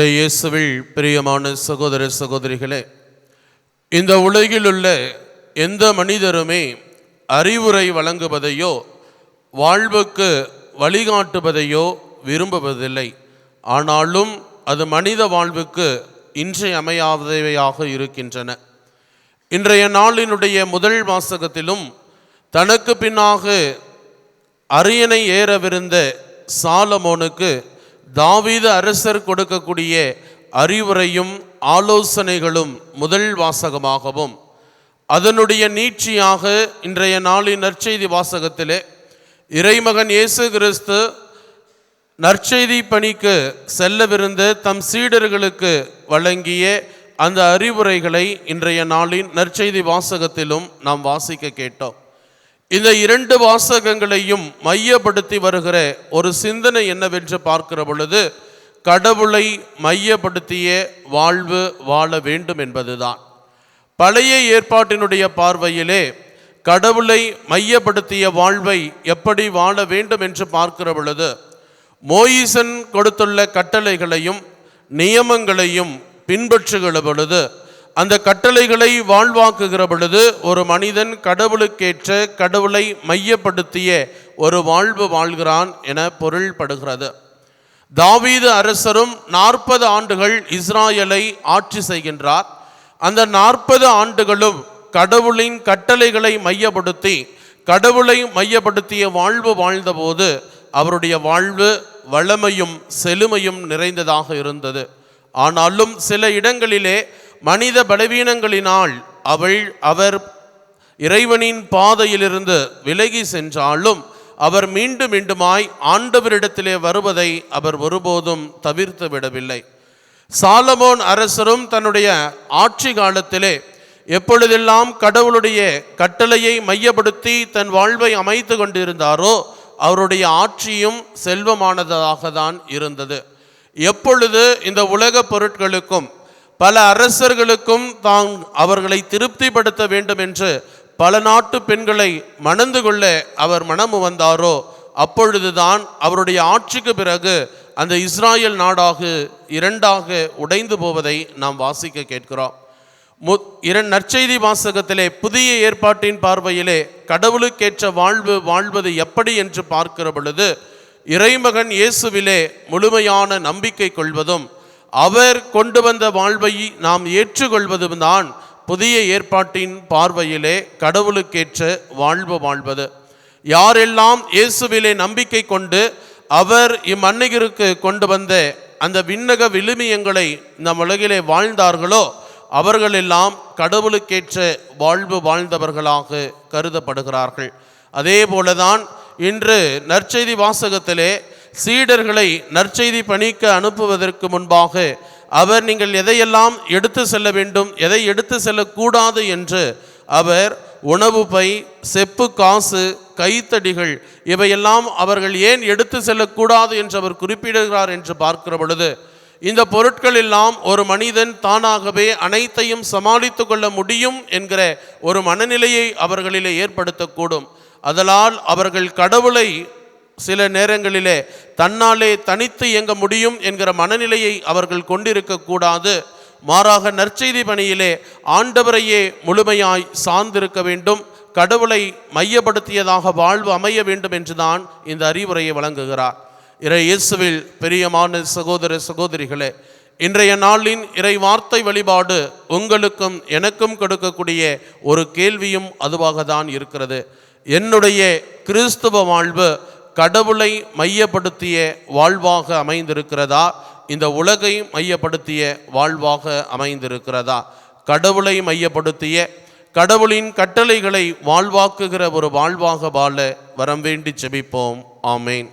இயேசுவில் பிரியமான சகோதர சகோதரிகளே இந்த உலகில் உள்ள எந்த மனிதருமே அறிவுரை வழங்குவதையோ வாழ்வுக்கு வழிகாட்டுவதையோ விரும்புவதில்லை. ஆனாலும் அது மனித வாழ்வுக்கு இன்றையமையாதவையாக இருக்கின்றன. இன்றைய நாளினுடைய முதல் வாசகத்திலும் தனக்கு பின்னாக அரியணை ஏறவிருந்த சாலமோனுக்கு தாவீது அரசர் கொடுக்கக்கூடிய அறிவுரையும் ஆலோசனைகளும் முதல் வாசகமாகவும் அதனுடைய நீட்சியாக இன்றைய நாளின் நற்செய்தி வாசகத்திலே இறைமகன் இயேசு கிறிஸ்து நற்செய்தி பணிக்கு செல்லவிருந்த தம் சீடர்களுக்கு வழங்கிய அந்த அறிவுரைகளை இன்றைய நாளின் நற்செய்தி வாசகத்திலும் நாம் வாசிக்க கேட்டோம். இந்த இரண்டு வாசகங்களையும் மையப்படுத்தி வருகிற ஒரு சிந்தனை என்னவென்று பார்க்கிற பொழுது கடவுளை மையப்படுத்திய வாழ்வு வாழ வேண்டும் என்பதுதான். பழைய ஏற்பாட்டினுடைய பார்வையிலே கடவுளை மையப்படுத்திய வாழ்வை எப்படி வாழ வேண்டும் என்று பார்க்கிற பொழுது மோயிசன் கொடுத்துள்ள கட்டளைகளையும் நியமங்களையும் பின்பற்றுகிற பொழுது அந்த கட்டளைகளை வாழ்வாக்குகிற பொழுது ஒரு மனிதன் கடவுளுக்கேற்ற கடவுளை மையப்படுத்திய ஒரு வாழ்வு வாழ்கிறான் என பொருள்படுகிறது. தாவீது அரசரும் நாற்பது ஆண்டுகள் இஸ்ராயலை ஆட்சி செய்கின்றார். அந்த நாற்பது ஆண்டுகளும் கடவுளின் கட்டளைகளை மையப்படுத்தி கடவுளை மையப்படுத்திய வாழ்வு வாழ்ந்தபோது அவருடைய வாழ்வு வளமையும் செழுமையும் நிறைந்ததாக இருந்தது. ஆனாலும் சில இடங்களிலே மனித பலவீனங்களினால் அவள் அவர் இறைவனின் பாதையிலிருந்து விலகி சென்றாலும் அவர் மீண்டும் மீண்டுமாய் ஆண்டவரிடத்திலே வருவதை அவர் ஒருபோதும் தவிர்த்து விடவில்லை. சாலமோன் அரசரும் தன்னுடைய ஆட்சி காலத்திலே எப்பொழுதெல்லாம் கடவுளுடைய கட்டளையை மையப்படுத்தி தன் வாழ்வை அமைத்து கொண்டிருந்தாரோ அவருடைய ஆட்சியும் செல்வமானதாக தான் இருந்தது. எப்பொழுது இந்த உலக பொருட்களுக்கும் பல அரசர்களுக்கும் தான் அவர்களை திருப்திப்படுத்த வேண்டும் என்று பல நாட்டு பெண்களை மணந்து கொள்ள அவர் மனமு வந்தாரோ அப்பொழுதுதான் அவருடைய ஆட்சிக்கு பிறகு அந்த இஸ்ராயல் நாடாக இரண்டாக உடைந்து போவதை நாம் வாசிக்க கேட்கிறோம். மு இரண் நற்செய்தி வாசகத்திலே புதிய ஏற்பாட்டின் பார்வையிலே கடவுளுக்கேற்ற வாழ்வு வாழ்வது எப்படி என்று பார்க்கிற பொழுது இறைமகன் இயேசுவிலே முழுமையான நம்பிக்கை கொள்வதும் அவர் கொண்டு வந்த வாழ்வை நாம் ஏற்றுக்கொள்வதும் தான் புதிய ஏற்பாட்டின் பார்வையிலே கடவுளுக்கேற்ற வாழ்வு வாழ்வது. யாரெல்லாம் இயேசுவிலே நம்பிக்கை கொண்டு அவர் இம்மன்னிகருக்கு கொண்டு வந்த அந்த விண்ணக விழுமியங்களை நம் உலகிலே வாழ்ந்தார்களோ அவர்களெல்லாம் கடவுளுக்கேற்ற வாழ்வு வாழ்ந்தவர்களாக கருதப்படுகிறார்கள். அதே போலதான் இன்று நற்செய்தி வாசகத்திலே சீடர்களை நற்செய்தி பணிக்கு அனுப்புவதற்கு முன்பாக அவர் நீங்கள் எதையெல்லாம் எடுத்து செல்ல வேண்டும் எதை எடுத்து செல்லக்கூடாது என்று அவர் உணவு பை செப்பு காசு கைத்தடிகள் இவையெல்லாம் அவர்கள் ஏன் எடுத்து செல்லக்கூடாது என்று அவர் குறிப்பிடுகிறார் என்று பார்க்கிற பொழுது இந்த பொருட்கள் எல்லாம் ஒரு மனிதன் தானாகவே அனைத்தையும் சமாளித்து கொள்ள முடியும் என்கிற ஒரு மனநிலையை அவர்களிலே ஏற்படுத்தக்கூடும். அதனால் அவர்கள் கடவுளை சில நேரங்களிலே தன்னாலே தனித்து இயங்க முடியும் என்கிற மனநிலையை அவர்கள் கொண்டிருக்க கூடாது. மாறாக நற்செய்தி பணியிலே ஆண்டவரையே முழுமையாய் சார்ந்திருக்க வேண்டும். கடவுளை மையப்படுத்தியதாக வாழ்வு அமைய வேண்டும் என்றுதான் இந்த அறிவுரையை வழங்குகிறார். இறை இயேசுவில் பெரியமான சகோதர சகோதரிகளே இன்றைய நாளின் இறை வார்த்தை வழிபாடு உங்களுக்கும் எனக்கும் கொடுக்கக்கூடிய ஒரு கேள்வியும் அதுவாக தான் இருக்கிறது. என்னுடைய கிறிஸ்துவ வாழ்வு கடவுளை மையப்படுத்திய வாழ்வாக அமைந்திருக்கிறதா? இந்த உலகை மையப்படுத்திய வாழ்வாக அமைந்திருக்கிறதா? கடவுளை மையப்படுத்திய கடவுளின் கட்டளைகளை வாழ்வாக்குகிற ஒரு வாழ்வாக வாழ வரம் வேண்டி செபிப்போம். ஆமேன்.